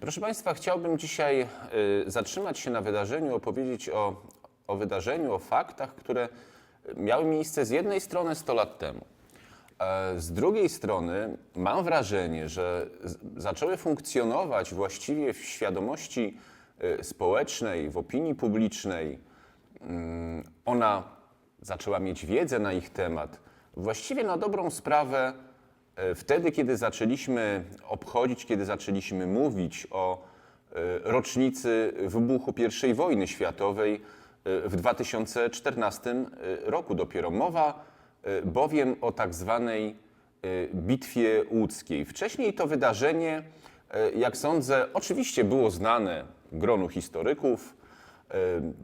Proszę Państwa, chciałbym dzisiaj y, zatrzymać się na wydarzeniu, opowiedzieć o, o wydarzeniu, o faktach, które miały miejsce z jednej strony 100 lat temu. E, Z drugiej strony mam wrażenie, że zaczęły funkcjonować właściwie w świadomości y, społecznej, w opinii publicznej. Mm, Ona zaczęła mieć wiedzę na ich temat. Właściwie na dobrą sprawę wtedy, kiedy zaczęliśmy obchodzić, kiedy zaczęliśmy mówić o e, rocznicy wybuchu I wojny światowej e, w 2014 roku dopiero. Mowa e, bowiem o tak zwanej e, Bitwie Łódzkiej. Wcześniej to wydarzenie, e, jak sądzę, oczywiście było znane gronu historyków, e,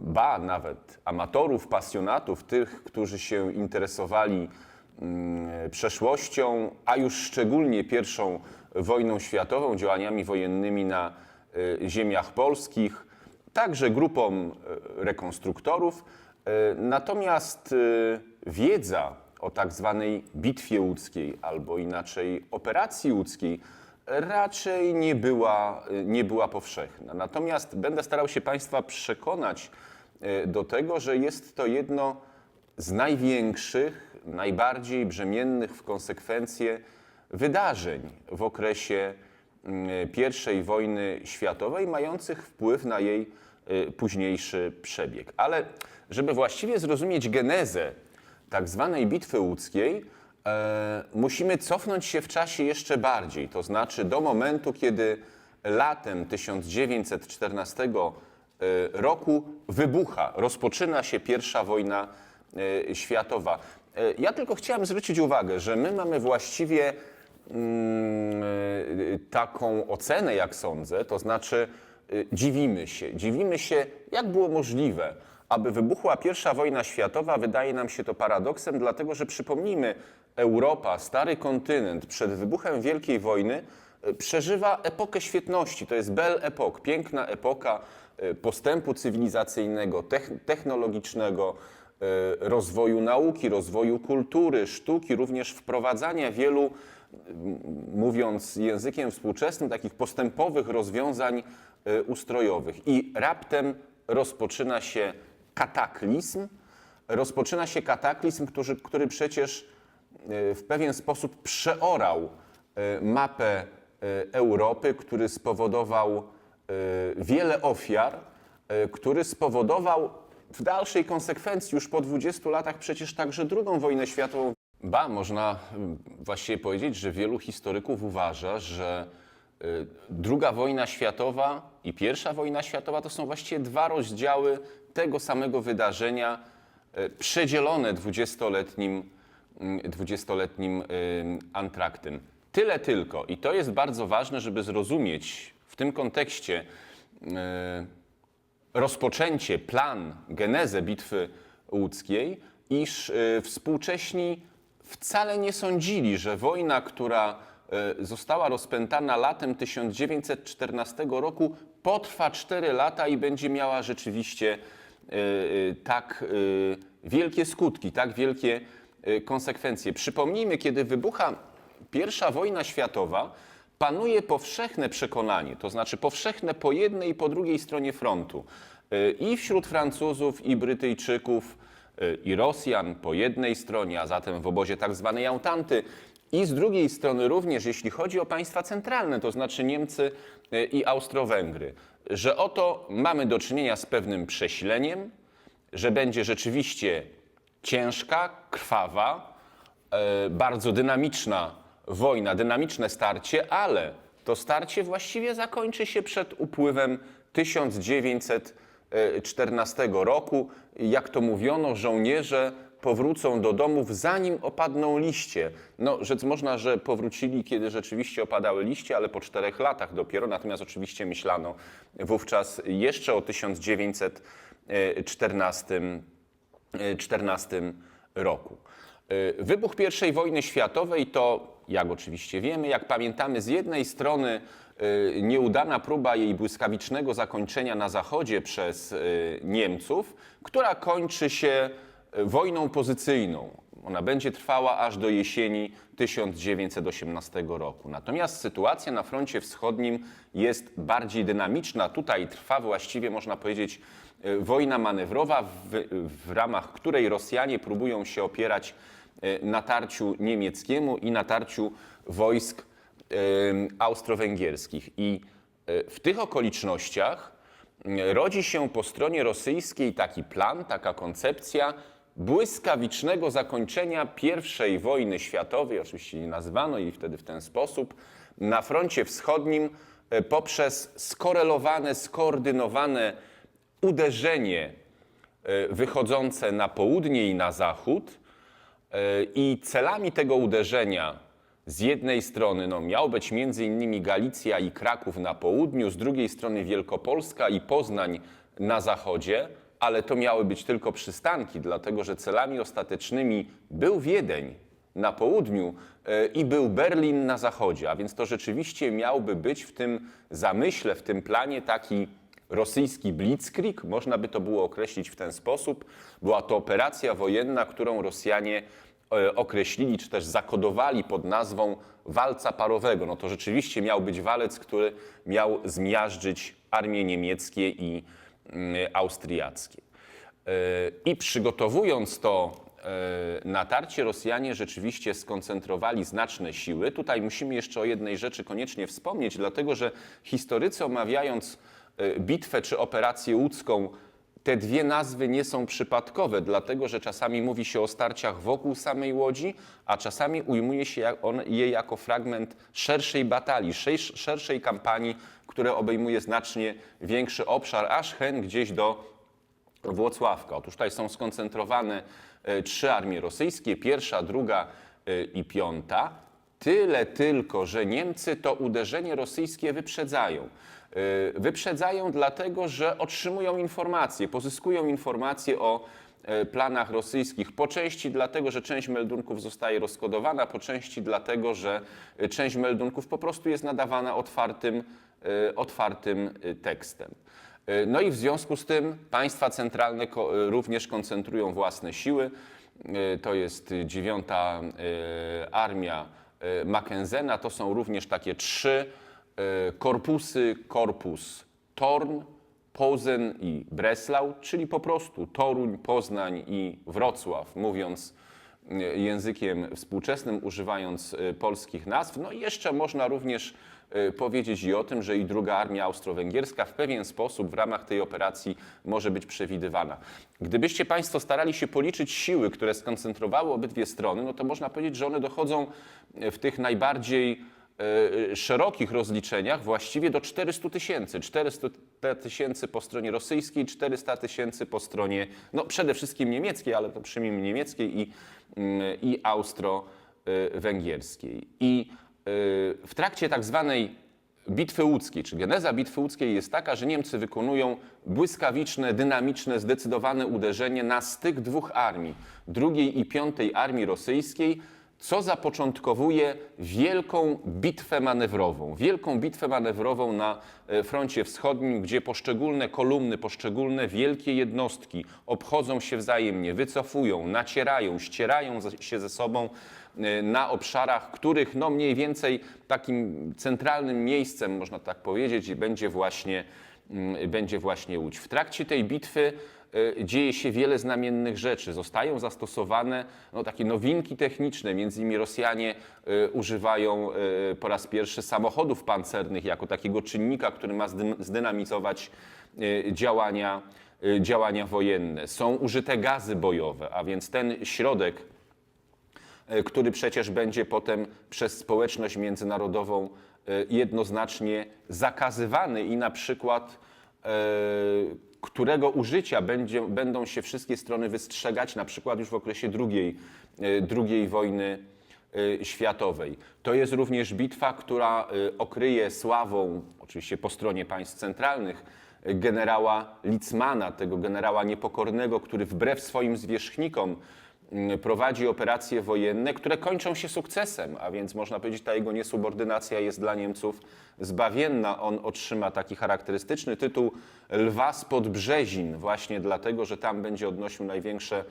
ba nawet amatorów, pasjonatów, tych, którzy się interesowali przeszłością, a już szczególnie pierwszą wojną światową, działaniami wojennymi na e, ziemiach polskich, także grupom e, rekonstruktorów. E, Natomiast wiedza o tak zwanej Bitwie Łódzkiej, albo inaczej operacji łódzkiej, raczej nie była, nie była powszechna. Natomiast będę starał się Państwa przekonać do tego, że jest to jedno z największych, najbardziej brzemiennych w konsekwencje wydarzeń w okresie mm, I wojny światowej, mających wpływ na jej y, późniejszy przebieg. Ale żeby właściwie zrozumieć genezę tak zwanej Bitwy Łódzkiej, e, musimy cofnąć się w czasie jeszcze bardziej, to znaczy do momentu, kiedy latem 1914 e, roku wybucha, rozpoczyna się pierwsza wojna e, światowa. E, Ja tylko chciałem zwrócić uwagę, że my mamy właściwie mm, e, taką ocenę, jak sądzę, to znaczy e, dziwimy się. Dziwimy się, jak było możliwe, aby wybuchła pierwsza wojna światowa. Wydaje nam się to paradoksem, dlatego że przypomnijmy, Europa, stary kontynent przed wybuchem Wielkiej Wojny przeżywa epokę świetności. To jest Belle Epoque, piękna epoka postępu cywilizacyjnego, tech- technologicznego, rozwoju nauki, rozwoju kultury, sztuki, również wprowadzania wielu, mówiąc językiem współczesnym, takich postępowych rozwiązań e, ustrojowych. I raptem rozpoczyna się kataklizm, rozpoczyna się kataklizm, który, który przecież e, w pewien sposób przeorał e, mapę e, Europy, który spowodował e, wiele ofiar, e, który spowodował w dalszej konsekwencji, już po 20 latach, przecież także drugą wojnę światową. Ba, można mm, właściwie powiedzieć, że wielu historyków uważa, że y, druga wojna światowa i pierwsza wojna światowa to są właściwie dwa rozdziały tego samego wydarzenia, y, przedzielone dwudziestoletnim, mm, dwudziestoletnim y, antraktem. Tyle tylko, i to jest bardzo ważne, żeby zrozumieć w tym kontekście y, rozpoczęcie, plan, genezę bitwy łódzkiej, iż y, współcześni wcale nie sądzili, że wojna, która y, została rozpętana latem 1914 roku, potrwa 4 lata i będzie miała rzeczywiście y, tak wielkie skutki, tak wielkie konsekwencje. Przypomnijmy, kiedy wybucha pierwsza wojna światowa, panuje powszechne przekonanie, to znaczy powszechne po jednej i po drugiej stronie frontu. Y, I wśród Francuzów, i Brytyjczyków, y, i Rosjan po jednej stronie, a zatem w obozie tak zwanej Autanty, i z drugiej strony również, jeśli chodzi o państwa centralne, to znaczy Niemcy y, i Austro-Węgry, że oto mamy do czynienia z pewnym prześleniem, że będzie rzeczywiście ciężka, krwawa, bardzo dynamiczna wojna, dynamiczne starcie, ale to starcie właściwie zakończy się przed upływem 1914 roku. Jak to mówiono, żołnierze powrócą do domów zanim opadną liście. No, rzec można, że powrócili, kiedy rzeczywiście opadały liście, ale po czterech latach dopiero. Natomiast oczywiście myślano wówczas jeszcze o 1914 14 roku. Y, Wybuch I wojny światowej to, jak oczywiście wiemy, jak pamiętamy, z jednej strony y, nieudana próba jej błyskawicznego zakończenia na zachodzie przez y, Niemców, która kończy się wojną pozycyjną. Ona będzie trwała aż do jesieni 1918 roku. Natomiast sytuacja na froncie wschodnim jest bardziej dynamiczna. Tutaj trwa właściwie, można powiedzieć, wojna manewrowa, w, w ramach której Rosjanie próbują się opierać natarciu niemieckiemu i natarciu wojsk e, austro-węgierskich. I e, w tych okolicznościach rodzi się po stronie rosyjskiej taki plan, taka koncepcja błyskawicznego zakończenia I wojny światowej, oczywiście nie nazywano jej wtedy w ten sposób, na froncie wschodnim poprzez skorelowane, skoordynowane uderzenie wychodzące na południe i na zachód. I celami tego uderzenia z jednej strony no, miał być innymi Galicja i Kraków na południu, z drugiej strony Wielkopolska i Poznań na zachodzie, ale to miały być tylko przystanki, dlatego że celami ostatecznymi był Wiedeń na południu e, i był Berlin na zachodzie, a więc to rzeczywiście miałby być w tym zamyśle, w tym planie taki rosyjski blitzkrieg, można by to było określić w ten sposób. Była to operacja wojenna, którą Rosjanie e, określili, czy też zakodowali pod nazwą walca parowego. No to rzeczywiście miał być walec, który miał zmiażdżyć armie niemieckie i mm, austriackie. E, I przygotowując to e, natarcie, Rosjanie rzeczywiście skoncentrowali znaczne siły. Tutaj musimy jeszcze o jednej rzeczy koniecznie wspomnieć, dlatego że historycy omawiając bitwę czy operację łódzką, te dwie nazwy nie są przypadkowe, dlatego że czasami mówi się o starciach wokół samej łodzi, a czasami ujmuje się je jako fragment szerszej batalii, szersz- szerszej kampanii, która obejmuje znacznie większy obszar, aż hen gdzieś do Włocławka. Otóż tutaj są skoncentrowane e, trzy armie rosyjskie, pierwsza, druga e, i piąta. Tyle tylko, że Niemcy to uderzenie rosyjskie wyprzedzają. E, Wyprzedzają dlatego, że otrzymują informacje, pozyskują informacje o e, planach rosyjskich. Po części dlatego, że część meldunków zostaje rozkodowana, po części dlatego, że e, część meldunków po prostu jest nadawana otwartym, otwartym tekstem. No i w związku z tym państwa centralne również koncentrują własne siły. To jest dziewiąta armia Mackenzena. To są również takie trzy korpusy. Korpus Torn, Pozen i Breslau, czyli po prostu Toruń, Poznań i Wrocław, mówiąc e, językiem współczesnym, używając e, polskich nazw. No i jeszcze można również e, powiedzieć i o tym, że i druga armia austro-węgierska w pewien sposób w ramach tej operacji może być przewidywana. Gdybyście Państwo starali się policzyć siły, które skoncentrowały obydwie strony, no to można powiedzieć, że one dochodzą e, w tych najbardziej e, szerokich rozliczeniach właściwie do 400 tysięcy. 400 tysięcy po stronie rosyjskiej, 400 tysięcy po stronie no przede wszystkim niemieckiej, ale to przyjmijmy niemieckiej i, mm, i austro-węgierskiej. I y, w trakcie tak zwanej Bitwy łódzkiej, czy geneza Bitwy łódzkiej jest taka, że Niemcy wykonują błyskawiczne, dynamiczne, zdecydowane uderzenie na styk dwóch armii, drugiej i piątej armii rosyjskiej, co zapoczątkowuje wielką bitwę manewrową. Wielką bitwę manewrową na e, froncie wschodnim, gdzie poszczególne kolumny, poszczególne wielkie jednostki obchodzą się wzajemnie, wycofują, nacierają, ścierają się ze sobą e, na obszarach, których no mniej więcej takim centralnym miejscem, można tak powiedzieć, będzie właśnie, mm, będzie właśnie Łódź. W trakcie tej bitwy dzieje się wiele znamiennych rzeczy. Zostają zastosowane no, takie nowinki techniczne, między innymi Rosjanie e, używają e, po raz pierwszy samochodów pancernych jako takiego czynnika, który ma zdynamizować e, działania, e, działania wojenne. Są użyte gazy bojowe, a więc ten środek e, który przecież będzie potem przez społeczność międzynarodową e, jednoznacznie zakazywany i na przykład e, którego użycia będzie, będą się wszystkie strony wystrzegać, na przykład już w okresie drugiej, e, drugiej wojny e, światowej. To jest również bitwa, która e, okryje sławą, oczywiście po stronie państw centralnych, generała Litzmana, tego generała niepokornego, który wbrew swoim zwierzchnikom prowadzi operacje wojenne, które kończą się sukcesem, a więc można powiedzieć, ta jego niesubordynacja jest dla Niemców zbawienna. On otrzyma taki charakterystyczny tytuł Lwa spod Brzezin, właśnie dlatego, że tam będzie odnosił największe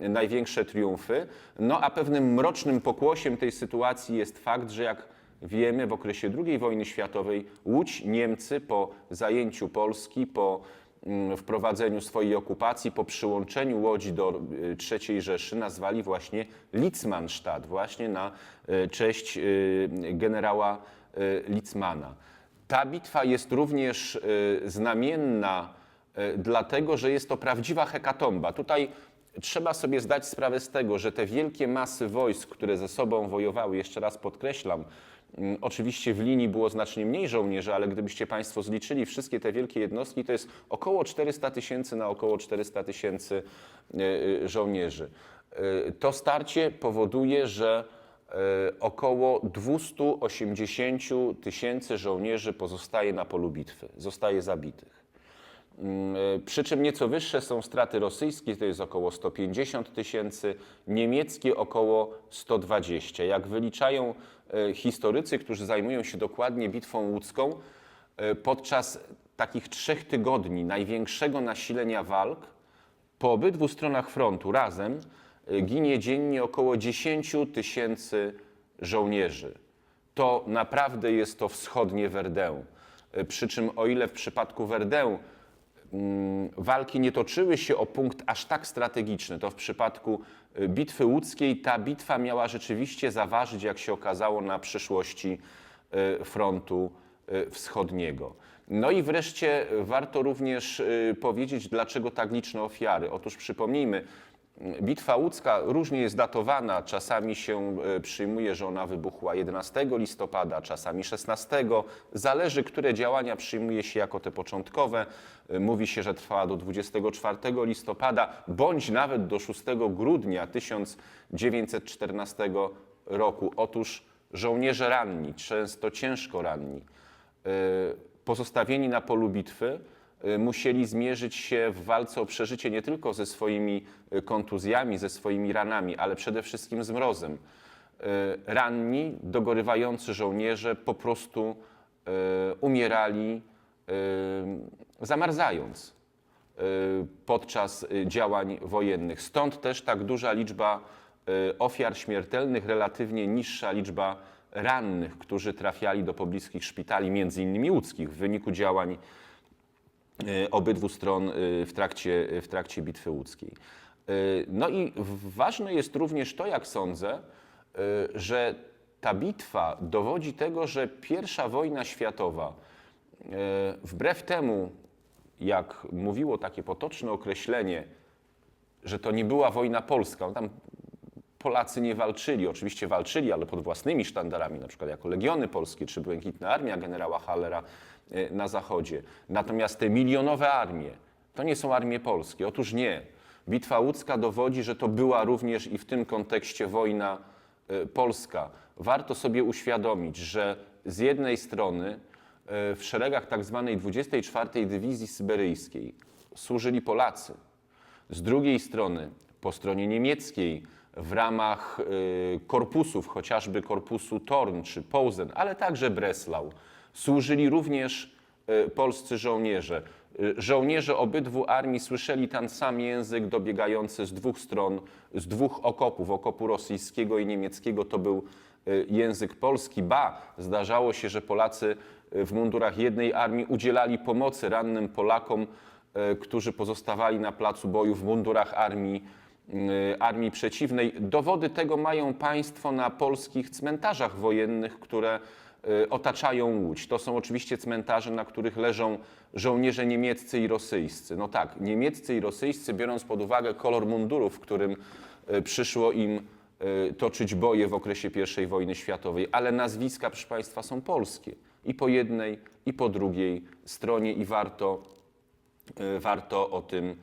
największe triumfy. No a pewnym mrocznym pokłosiem tej sytuacji jest fakt, że jak wiemy, w okresie II wojny światowej Łódź Niemcy po zajęciu Polski, po mm, wprowadzeniu swojej okupacji, po przyłączeniu Łodzi do y, III Rzeszy nazwali właśnie Litzmannstadt, właśnie na y, cześć y, generała Litzmana. Ta bitwa jest również znamienna dlatego, że jest to prawdziwa hekatomba. Tutaj trzeba sobie zdać sprawę z tego, że te wielkie masy wojsk, które ze sobą wojowały, jeszcze raz podkreślam, oczywiście w linii było znacznie mniej żołnierzy, ale gdybyście Państwo zliczyli wszystkie te wielkie jednostki, to jest około 400 tysięcy na około 400 tysięcy y, y, żołnierzy. Y, To starcie powoduje, że e, około 280 tysięcy żołnierzy pozostaje na polu bitwy, zostaje zabitych. Mm, e, Przy czym nieco wyższe są straty rosyjskie, to jest około 150 tysięcy, niemieckie około 120. Jak wyliczają e, historycy, którzy zajmują się dokładnie bitwą łódzką, e, podczas takich trzech tygodni największego nasilenia walk po obydwu stronach frontu razem ginie dziennie około 10 tysięcy żołnierzy. To naprawdę jest to wschodnie Verdun. Przy czym o ile w przypadku Verdun walki nie toczyły się o punkt aż tak strategiczny, to w przypadku y, bitwy łódzkiej ta bitwa miała rzeczywiście zaważyć, jak się okazało, na przyszłości y, frontu y, wschodniego. No i wreszcie warto również powiedzieć, dlaczego tak liczne ofiary. Otóż przypomnijmy, Bitwa łódzka różnie jest datowana. Czasami się y, przyjmuje, że ona wybuchła 11 listopada, czasami 16. Zależy, które działania przyjmuje się jako te początkowe. Y, Mówi się, że trwała do 24 listopada, bądź nawet do 6 grudnia 1914 roku. Otóż żołnierze ranni, często ciężko ranni, y, pozostawieni na polu bitwy, musieli zmierzyć się w walce o przeżycie nie tylko ze swoimi y, kontuzjami, ze swoimi ranami, ale przede wszystkim z mrozem. Y, Ranni, dogorywający żołnierze po prostu y, umierali y, zamarzając y, podczas y, działań wojennych. Stąd też tak duża liczba y, ofiar śmiertelnych, relatywnie niższa liczba rannych, którzy trafiali do pobliskich szpitali, między innymi łódzkich, w wyniku działań y, obydwu stron y, w trakcie, w trakcie bitwy łódzkiej. Y, No i ważne jest również to, jak sądzę, y, że ta bitwa dowodzi tego, że pierwsza wojna światowa, y, wbrew temu, jak mówiło takie potoczne określenie, że to nie była wojna polska, tam Polacy nie walczyli, oczywiście walczyli, ale pod własnymi sztandarami, na przykład jako Legiony Polskie czy Błękitna Armia generała Hallera e, na zachodzie. Natomiast te milionowe armie to nie są armie polskie. Otóż nie. Bitwa łódzka dowodzi, że to była również i w tym kontekście wojna e, polska. Warto sobie uświadomić, że z jednej strony e, w szeregach tak zwanej 24 Dywizji Syberyjskiej służyli Polacy, z drugiej strony, po stronie niemieckiej, w ramach y, korpusów, chociażby korpusu Torn czy Posen, ale także Breslau, służyli również y, polscy żołnierze. Y, Żołnierze obydwu armii słyszeli ten sam język dobiegający z dwóch stron, z dwóch okopów, okopu rosyjskiego i niemieckiego. To był język polski. Ba, zdarzało się, że Polacy w mundurach jednej armii udzielali pomocy rannym Polakom, którzy pozostawali na placu boju w mundurach armii, armii przeciwnej. Dowody tego mają państwo na polskich cmentarzach wojennych, które e, otaczają Łódź. To są oczywiście cmentarze, na których leżą żołnierze niemieccy i rosyjscy. No tak, niemieccy i rosyjscy, biorąc pod uwagę kolor mundurów, w którym e, przyszło im toczyć boje w okresie I wojny światowej, ale nazwiska, proszę Państwa, są polskie. I po jednej, i po drugiej stronie i warto y, warto o tym y,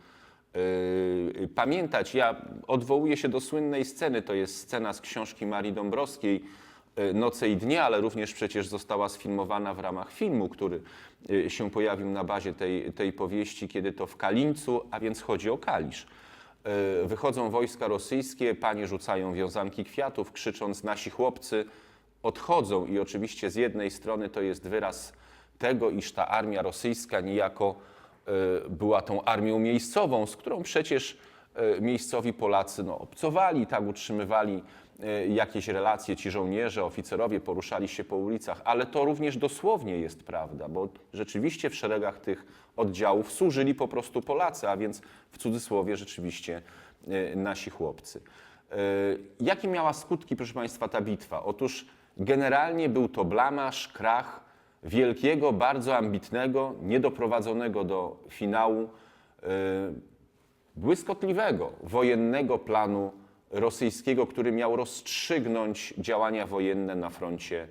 pamiętać. Ja odwołuję się do słynnej sceny, to jest scena z książki Marii Dąbrowskiej y, Noce i dnie, ale również przecież została sfilmowana w ramach filmu, który y, się pojawił na bazie tej, tej powieści, kiedy to w Kalińcu, a więc chodzi o Kalisz. Y, Wychodzą wojska rosyjskie, panie rzucają wiązanki kwiatów, krzycząc nasi chłopcy odchodzą i oczywiście z jednej strony to jest wyraz tego, iż ta armia rosyjska niejako y, była tą armią miejscową, z którą przecież e, miejscowi Polacy no, obcowali, tak, utrzymywali e, jakieś relacje, ci żołnierze, oficerowie poruszali się po ulicach, ale to również dosłownie jest prawda, bo rzeczywiście w szeregach tych oddziałów służyli po prostu Polacy, a więc w cudzysłowie rzeczywiście e, nasi chłopcy. E, Jakie miała skutki, proszę Państwa, ta bitwa? Otóż generalnie był to blamaż, krach wielkiego, bardzo ambitnego, niedoprowadzonego do finału e, błyskotliwego wojennego planu rosyjskiego, który miał rozstrzygnąć działania wojenne na froncie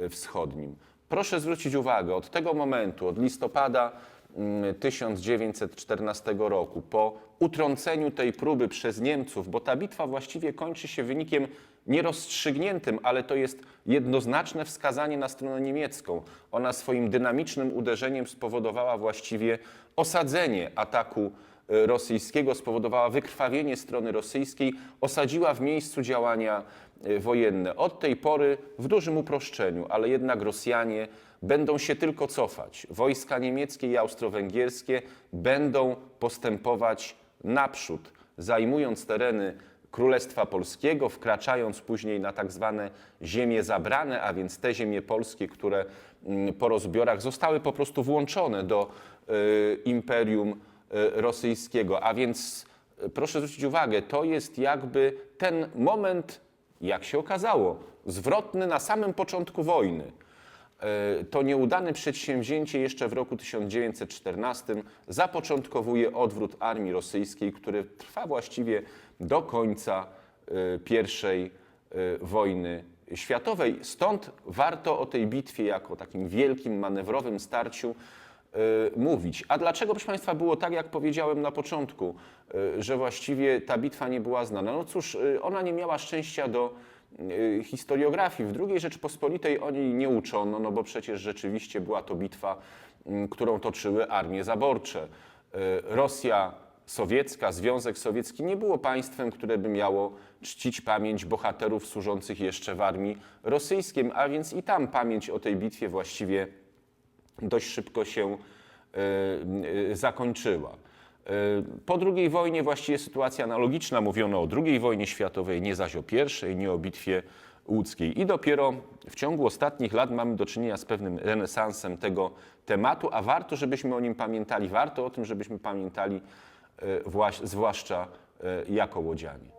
e, wschodnim. Proszę zwrócić uwagę, od tego momentu, od listopada mm, 1914 roku, po utrąceniu tej próby przez Niemców, bo ta bitwa właściwie kończy się wynikiem nierozstrzygniętym, ale to jest jednoznaczne wskazanie na stronę niemiecką. Ona swoim dynamicznym uderzeniem spowodowała właściwie osadzenie ataku e, rosyjskiego, spowodowała wykrwawienie strony rosyjskiej, osadziła w miejscu działania e, wojenne. Od tej pory w dużym uproszczeniu, ale jednak Rosjanie będą się tylko cofać. Wojska niemieckie i austro-węgierskie będą postępować naprzód, zajmując tereny Królestwa Polskiego, wkraczając później na tak zwane ziemie zabrane, a więc te ziemie polskie, które mm, po rozbiorach zostały po prostu włączone do y, Imperium y, Rosyjskiego. A więc y, proszę zwrócić uwagę, to jest jakby ten moment, jak się okazało, zwrotny na samym początku wojny. To nieudane przedsięwzięcie jeszcze w roku 1914 zapoczątkowuje odwrót armii rosyjskiej, który trwa właściwie do końca e, I e, wojny światowej. Stąd warto o tej bitwie jako takim wielkim manewrowym starciu e, mówić. A dlaczego, proszę Państwa, było tak, jak powiedziałem na początku, że właściwie ta bitwa nie była znana? No cóż, ona nie miała szczęścia do historiografii. W II Rzeczypospolitej o niej nie uczono, no bo przecież rzeczywiście była to bitwa, m, którą toczyły armie zaborcze. Rosja sowiecka, Związek Sowiecki nie było państwem, które by miało czcić pamięć bohaterów służących jeszcze w armii rosyjskiej, a więc i tam pamięć o tej bitwie właściwie dość szybko się e, zakończyła. E, Po II wojnie właściwie sytuacja analogiczna. Mówiono o II wojnie światowej, nie zaś o I, nie o bitwie łódzkiej. I dopiero w ciągu ostatnich lat mamy do czynienia z pewnym renesansem tego tematu, a warto, żebyśmy o nim pamiętali. Warto o tym, żebyśmy pamiętali, zwłaszcza e, jako łodzianie.